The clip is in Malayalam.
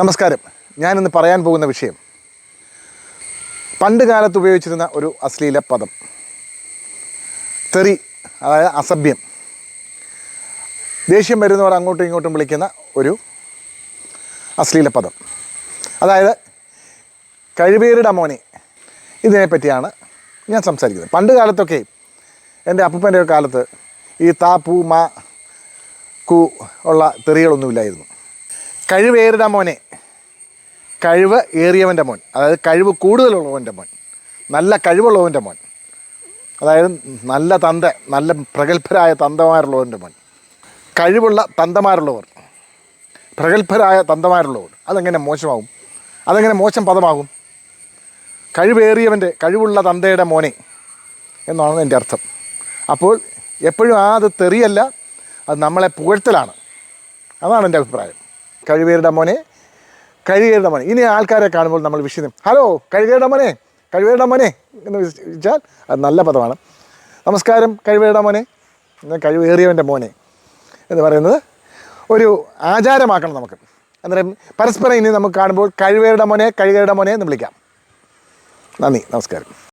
നമസ്കാരം. ഞാനിന്ന് പറയാൻ പോകുന്ന വിഷയം പണ്ട് കാലത്ത് ഉപയോഗിച്ചിരുന്ന ഒരു അശ്ലീല പദം. തെറി അതായത് അസഭ്യം. ദേഷ്യം വരുന്നവർ അങ്ങോട്ടും ഇങ്ങോട്ടും വിളിക്കുന്ന ഒരു അശ്ലീല പദം. അതായത് കഴിവേറിട മോനെ ഇതിനെപ്പറ്റിയാണ് ഞാൻ സംസാരിക്കുന്നത്. പണ്ട് കാലത്തൊക്കെ എന്റെ അപ്പൂപ്പന്റെ കാലത്ത് ഈ താ പൂ മാ കു ഉള്ള തെറികളൊന്നുമില്ലായിരുന്നു. കഴിവേറിട മോനെ. കഴിവ് ഏറിയവന്റെ മോൻ. അതായത് കഴിവ് കൂടുതലുള്ളവന്റെ മോൻ. നല്ല കഴിവുള്ളവന്റെ മോൻ. അതായത് നല്ല തന്ത നല്ല പ്രഗത്ഭരായ തന്തമാരുള്ളവന്റെ മോൻ. കഴിവുള്ള തന്തമാരുള്ളവർ. പ്രഗത്ഭരായ തന്തമാരുള്ളവർ. അതെങ്ങനെ മോശമാകും? അതെങ്ങനെ മോശം പദമാകും? കഴിവേറിയവന്റെ കഴിവുള്ള തന്തയുടെ മോനെ എന്നാണ് എന്റെ അർത്ഥം. അപ്പോൾ എപ്പോഴും ആ അത് തെറിയല്ല അത് നമ്മളെ പുകഴ്ത്തലാണ്. അതാണ് എന്റെ അഭിപ്രായം. കഴിവേറിയുടെ മോനെ. കഴിവേരുടെ മോനെ. ഇനി ആൾക്കാരെ കാണുമ്പോൾ നമ്മൾ വിഷയം ഹലോ കഴിവേരുടെ മോനെ. കഴിവേരുടെ മോനെ എന്ന് വിളിച്ചാൽ അത് നല്ല പദമാണ്. നമസ്കാരം കഴിവേരുടെ മോനെ. കഴിവേറിയവന്റെ മോനെ എന്ന് പറയുന്നത് ഒരു ആചാരമാക്കണം നമുക്ക്. അന്നേരം പരസ്പരം ഇനി നമുക്ക് കാണുമ്പോൾ കഴിവേരുടെ മോനെ കഴിവേറിയുടെ മോനെ എന്ന് വിളിക്കാം. നന്ദി നമസ്കാരം.